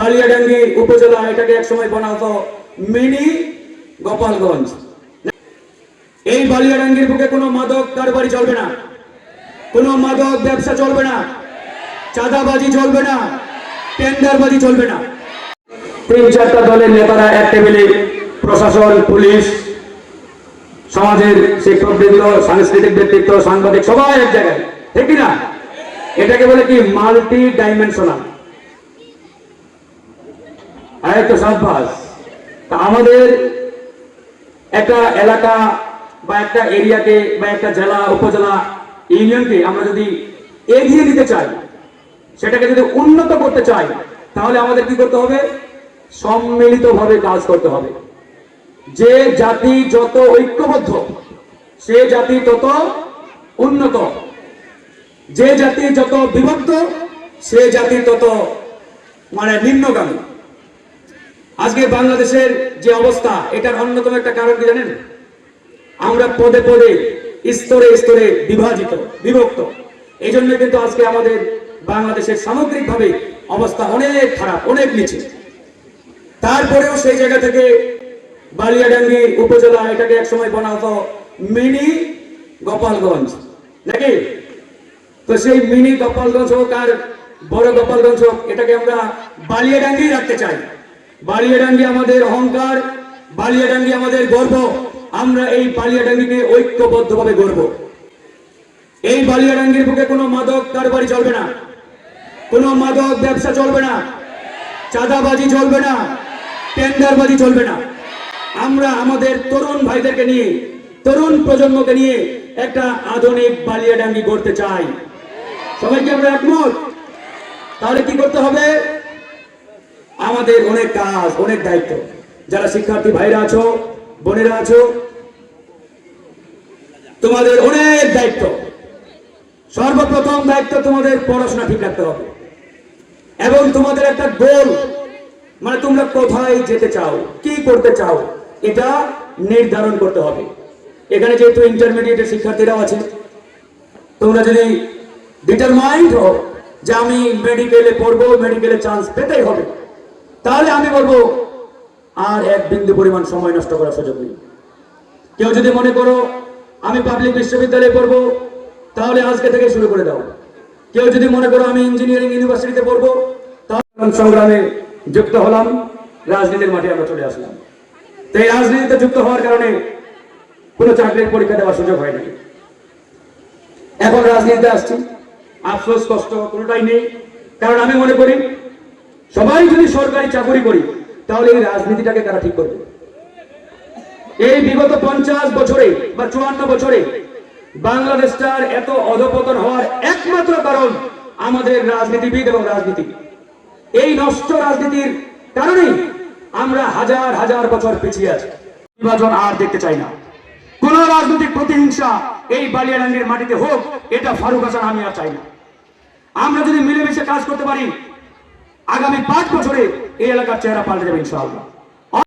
বালিয়াডাঙ্গি উপজেলা, এটাকে একসময় হতো মিনি গোপালগঞ্জ। এই বালিয়াডাঙ্গির বুকে কোনো মাদক কারবারি চলবে না। কোনো মাদক ব্যবসা চলবে না। চাঁদাবাজি চলবে না। টেন্ডারবাজি চলবে না। তিন চারটা দলের নেতারা এক টেবিলে, প্রশাসন, পুলিশ, সমাজের শিক্ষকবৃন্দ, সাংস্কৃতিক ব্যক্তিত্ব, সাংবাদিক, সবাই এক জায়গায়। ঠিক না? এটাকে বলে কি মাল্টি ডাইমেনশনাল আয় তো সাব্বাস তা আমাদের একটা এলাকা বা একটা এরিয়াকে বা একটা জেলা, উপজেলা, ইউনিয়নকে আমরা যদি এগিয়ে নিতে চাই, সেটাকে যদি উন্নত করতে চাই, তাহলে আমাদের কি করতে হবে? সম্মিলিতভাবে কাজ করতে হবে। যে জাতি যত ঐক্যবদ্ধ, সে জাতি তত উন্নত। যে জাতি যত বিভক্ত, সে জাতি তত মানে নিম্নগামী। আজকে বাংলাদেশের যে অবস্থা, এটার অন্যতম একটা কারণ কি জানেন? আমরা পদে পদে, স্তরে স্তরে বিভাজিত, বিভক্ত। এই জন্য কিন্তু আজকে আমাদের বাংলাদেশের সামগ্রিকভাবে অবস্থা অনেক খারাপ, অনেক নিচে। তারপরেও সেই জায়গা থেকে বালিয়াডাঙ্গি উপজেলা, এটাকে একসময় বলা হতো মিনি গোপালগঞ্জ। নাকি? তো সেই মিনি গোপালগঞ্জ হোক আর বড় গোপালগঞ্জ হোক, এটাকে আমরা বালিয়াডাঙ্গি রাখতে চাই। বালিয়াডাঙ্গি আমাদের অহংকার, বালিয়াডাঙ্গি আমাদের গর্ব। আমরা এই বালিয়াডাঙ্গিকে ঐক্যবদ্ধভাবে গর্ব। এই বালিয়াডাঙ্গির বুকে কোনো মাদক কারবারি চলবে না। কোনো মাদক ব্যবসা চলবে না। চাঁদাবাজি চলবে না। টেন্ডারবাজি চলবে না। আমরা আমাদের তরুণ ভাইদেরকে নিয়ে, তরুণ প্রজন্মকে নিয়ে একটা আধুনিক বালিয়াডাঙ্গি গড়তে চাই। সবাইকে আমরা একমত? তাহলে কি করতে হবে? আমাদের অনেক কাজ, অনেক দায়িত্ব। যারা শিক্ষার্থী ভাইরা আছো, বোনেরা আছো, তোমাদের অনেক দায়িত্ব। সর্বপ্রথম দায়িত্ব তোমাদের পড়াশোনা ঠিক রাখতে হবে। এবং তোমাদের একটা গোল মানে তোমরা কোথায় যেতে চাও, কি করতে চাও, এটা নির্ধারণ করতে হবে। এখানে যেহেতু ইন্টারমিডিয়েটের শিক্ষার্থীরাও আছে, তোমরা যদি ডিটারমাইন্ড হও যে আমি মেডিকেলে পড়ব মেডিকেলে চান্স পেতেই হবে। তাহলে আমি বলব, আর এক বিন্দু পরিমাণ সময় নষ্ট করার সুযোগ নেই। কেউ যদি মনে করো, আমি পাবলিক বিশ্ববিদ্যালয়ে পড়ব, তাহলে আজকে থেকে শুরু করে দাও। কেউ যদি মনে করো, আমি ইঞ্জিনিয়ারিং ইউনিভার্সিটিতে পড়ব, তাহলে সংগ্রামে যুক্ত হলাম, রাজনীতির মাঠে আমরা চলে আসলাম। তো এই রাজনীতিতে যুক্ত হওয়ার কারণে কোনো চাকরির পরীক্ষা দেওয়ার সুযোগ হয়নি এখন রাজনীতিতে আসছি। আফসোস কষ্ট কোনোটাই নেই। কারণ আমি মনে করি সবাই যদি সরকারি চাকরি করি, তাহলে এই রাজনীতিটাকে তারা ঠিক করবে? এই বিগত পঞ্চাশ বছরে বা চুয়ান্ন বছরে বাংলাদেশটার এত অধপতন হওয়ার একমাত্র কারণ আমাদের রাজনীতিবিদ এবং রাজনীতি। এই নষ্ট রাজনীতির কারণেই আমরা হাজার হাজার বছর পিছিয়ে আছি। নির্বাচন আর দেখতে চাই না। কোন রাজনৈতিক প্রতিহিংসা এই বালিয়াডাঙ্গের মাটিতে হোক, এটা ফারুক হাসান, আমি আর চাই না। আমরা যদি মিলেমিশে কাজ করতে পারি আগামী পাঁচ বছরে এই এলাকার চেহারা পাল্টে যাবে ইনশাআল্লাহ।